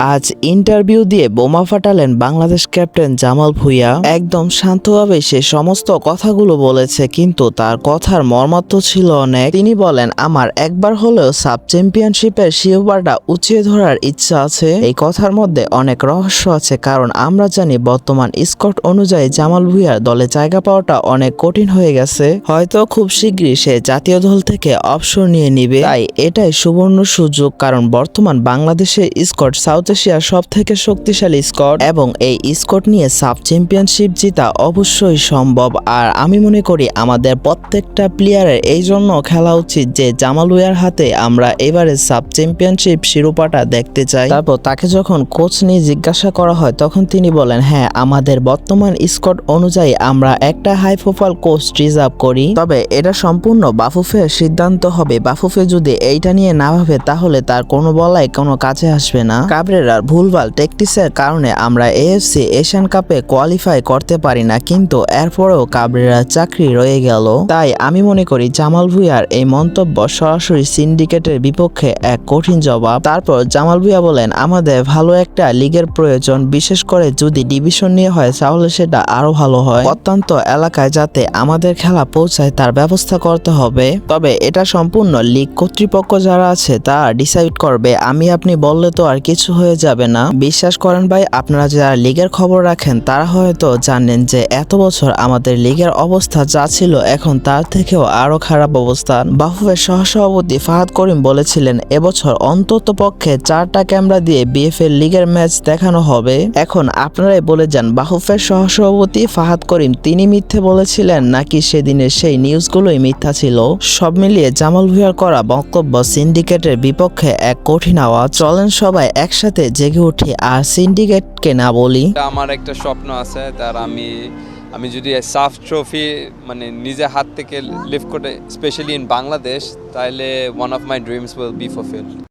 আজ ইন্টারভিউ দিয়ে বোমা ফাটালেন বাংলাদেশ ক্যাপ্টেন জামাল ভুঁইয়া। একদম শান্তভাবে সে সমস্ত কথাগুলো বলেছে, কিন্তু তার কথার মর্মার্থ ছিল অনেক। তিনি বলেন, আমার একবার হলেও সাব চ্যাম্পিয়নশিপের শিরোপাটা উঁচিয়ে ধরার ইচ্ছা আছে। এই কথার মধ্যে অনেক রহস্য আছে, কারণ আমরা জানি বর্তমান স্কট অনুযায়ী জামাল ভুঁইয়ার দলে জায়গা পাওয়াটা অনেক কঠিন হয়ে গেছে। হয়তো খুব শীঘ্রই সে জাতীয় দল থেকে অবসর নিয়ে নিবে। তাই এটাই সুবর্ণ সুযোগ, কারণ বর্তমান বাংলাদেশের স্কট সাউথ এশিয়ার সব থেকে শক্তিশালী স্কট এবং এই স্কট নিয়ে সাব চ্যাম্পিয়নশিপ জিতা অবশ্যই সম্ভব। আর আমি মনে করি আমাদের প্রত্যেকটা প্লেয়ারের এই জন্য খেলা উচিত যে জামাল উইয়ার হাতে আমরা এবারে সাব চ্যাম্পিয়নশিপ শিরোপাটা দেখতে চাই। তারপর তাকে যখন কোচ নিয়ে জিজ্ঞাসা করা হয়, তখন তিনি বলেন হ্যাঁ আমাদের বর্তমান স্কট অনুযায়ী আমরা একটা হাই প্রোফাইল কোচ রিজার্ভ করি। তবে এটা সম্পূর্ণ বাফুফের সিদ্ধান্ত হবে। বাফুফে যদি এইটা নিয়ে না ভাবে, তাহলে তার কোনো বলাই কোনো কাছে আসবে না। কাবরেরার ভুলভাল টেকটিসের কারণে আমরা এএফসি এশিয়ান কাপে কোয়ালিফাই করতে পারি না, কিন্তু এরপরেও কাবরেরার চাকরি রয়ে গেল। তাই আমি মনে করি জামাল ভুইয়ার এই মন্তব্য সরাসরি সিন্ডিকেটের বিপক্ষে এক কঠিন জবাব। তারপর জামাল ভুইয়া বলেন, আমাদের ভালো একটা লিগের প্রয়োজন, বিশেষ করে যদি ডিভিশন নিয়ে হয়, তাহলে সেটা আরও ভালো হয়। অত্যন্ত এলাকায় যাতে আমাদের খেলা পৌঁছায়, তার ব্যবস্থা করতে হবে। তবে এটা সম্পূর্ণ লিগ কর্তৃপক্ষ যারা আছে, তারা ডিসাইড করবে। আমি আপনি বললে তো আর কিছু হয়ে যাবে না। বিশ্বাস করেন ভাই, আপনারা যারা লিগের খবর রাখেন, তারা হয়তো জানেন যে এত বছর আমাদের লিগের অবস্থা যা ছিল, এখন তার থেকেও আরও খারাপ অবস্থান বাফুফের সহসভাপতি ফাহাদ করিম বলেছিলেন, এবছর অন্তত পক্ষে চারটা ক্যামেরা দিয়ে বিএফএল লিগের ম্যাচ দেখানো হবে। এখন আপনারাই বলে যান বাহুফের সহসভাপতি ফাহাদ করিম তিনি মিথ্যে বলেছিলেন নাকি সেদিনের সেই নিউজগুলোই মিথ্যা ছিল? সব মিলিয়ে জামাল ভুঁইয়ার করা বক্তব্য সিন্ডিকেটের বিপক্ষে এক কঠিন আওয়াজ। চলেন সবাই একসাথে জেগে উঠি আর সিন্ডিকেটকে না বলি। আমার একটা স্বপ্ন আছে, তার আমি আমি যদি সাফ ট্রফি মানে নিজে হাত থেকে লিফট করে স্পেশালি ইন বাংলাদেশ তাহলে one of my dreams will be fulfil